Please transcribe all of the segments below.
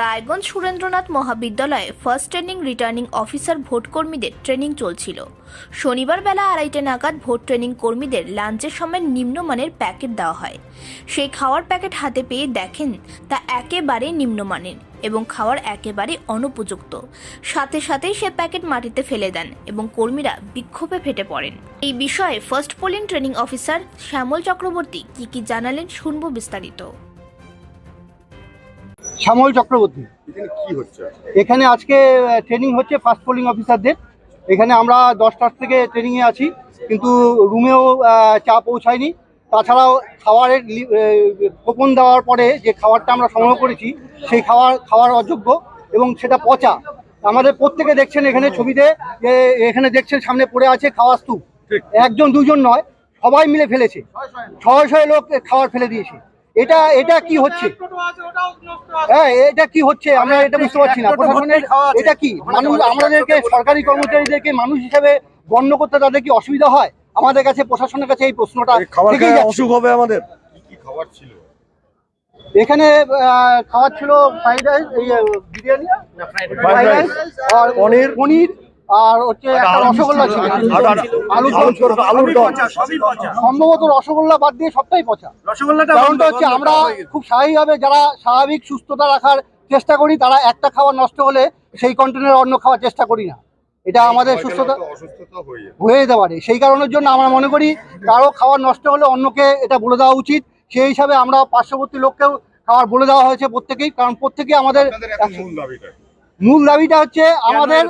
রায়গঞ্জ সুরেন্দ্রনাথ মহাবিদ্যালয়ে first training returning officer ভোটকর্মীদের training চলছিল। শনিবার বেলা আড়াইটে নাগাদ ভোট ট্রেনিং কর্মীদের লাঞ্চের সময় নিম্নমানের প্যাকেট দেওয়া হয়। সেই খাওয়ার প্যাকেট হাতে পেয়ে দেখেন তা একেবারে নিম্নমানের এবং খাওয়ার একেবারে অনুপযুক্ত। সাথে সাথেই সে প্যাকেট মাটিতে ফেলে দেন এবং কর্মীরা বিক্ষোভে ফেটে পড়েন। এই বিষয়ে first polling training officer Shyamal Chakraborty কি কি জানালেন শুনব বিস্তারিত। শ্যামল চক্রবর্তী। এখানে আজকে ট্রেনিং হচ্ছে ফার্স্ট পোলিং অফিসারদের এখানে আমরা দশটার থেকে ট্রেনিংয়ে আছি কিন্তু রুমেও চা পৌঁছায়নি। তাছাড়াও খাবারের কোপন দেওয়ার পরে যে খাবারটা আমরা সংগ্রহ করেছি সেই খাবার খাওয়ার অযোগ্য এবং সেটা পচা। আমাদের প্রত্যেকে দেখছেন এখানে ছবিতে যে এখানে দেখছেন সামনে পড়ে আছে খাওয়ার স্তূপ। একজন দুজন নয় সবাই মিলে ফেলেছে। ছয় ছয় লোক। খাবার ফেলে দিয়েছে। এটা এটা কি হচ্ছে? হ্যাঁ এটা কি হচ্ছে? আমরা এটা বুঝতে পারছি না। প্রশাসনের এটা কি? মানুষ আমাদেরকে সরকারি কর্মচারীদেরকে মানুষ হিসেবে গণ্য করতে তাদের কি অসুবিধা হয়? আমাদের কাছে প্রশাসনের কাছে এই প্রশ্নটা। অসুখ হবে আমাদের। খাবার ছিল এখানে আহ, খাবার ছিল ফ্রাইড রাইস এই বিরিয়ানি ফ্রাইড রাইস আর পনির, পনির। আর হচ্ছে একটা রসগোল্লা ছিল। আলু আলুর দম। সম্ভবত রসগোল্লা বাদ দিয়ে সবটাই পচা। কারণটা হচ্ছে আমরা খুব স্বাভাবিকভাবে যারা স্বাভাবিক সুস্থতা রাখার চেষ্টা করি তারা একটা খাবার নষ্ট হলে সেই কন্টেনারে অন্য খাওয়ার চেষ্টা করি না। এটা আমাদের সুস্থতা হয়ে যেতে পারে। সেই কারণের জন্য আমরা মনে করি কারও খাবার নষ্ট হলে অন্যকে এটা বলে দেওয়া উচিত। সেই হিসাবে আমরা পার্শ্ববর্তী লোককেও খাবার বলে দেওয়া হয়েছে প্রত্যেকেই কারণ প্রত্যেকেই আমাদের মূল দাবিটা হচ্ছে আমাদের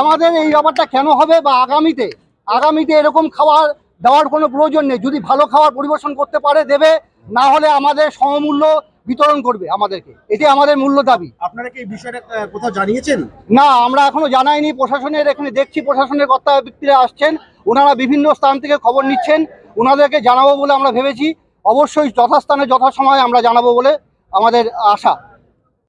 আমাদের এই ব্যাপারটা কেন হবে বা আগামীতে আগামীতে এরকম খাবার দেওয়ার কোনো প্রয়োজন নেই। যদি ভালো খাবার পরিবেশন করতে পারে দেবে না হলে আমাদের সমমূল্য বিতরণ করবে আমাদেরকে। এটি আমাদের মূল্য দাবি। আপনারা কি এই বিষয়টা কোথাও জানিয়েছেন? না আমরা এখনও জানাইনি। প্রশাসনের এখানে দেখছি প্রশাসনের কর্তা ব্যক্তিরা আসছেন। ওনারা বিভিন্ন স্থান থেকে খবর নিচ্ছেন। ওনাদেরকে জানাব বলে আমরা ভেবেছি। অবশ্যই যথাস্থানে যথাসময়ে আমরা জানাব বলে আমাদের আশা।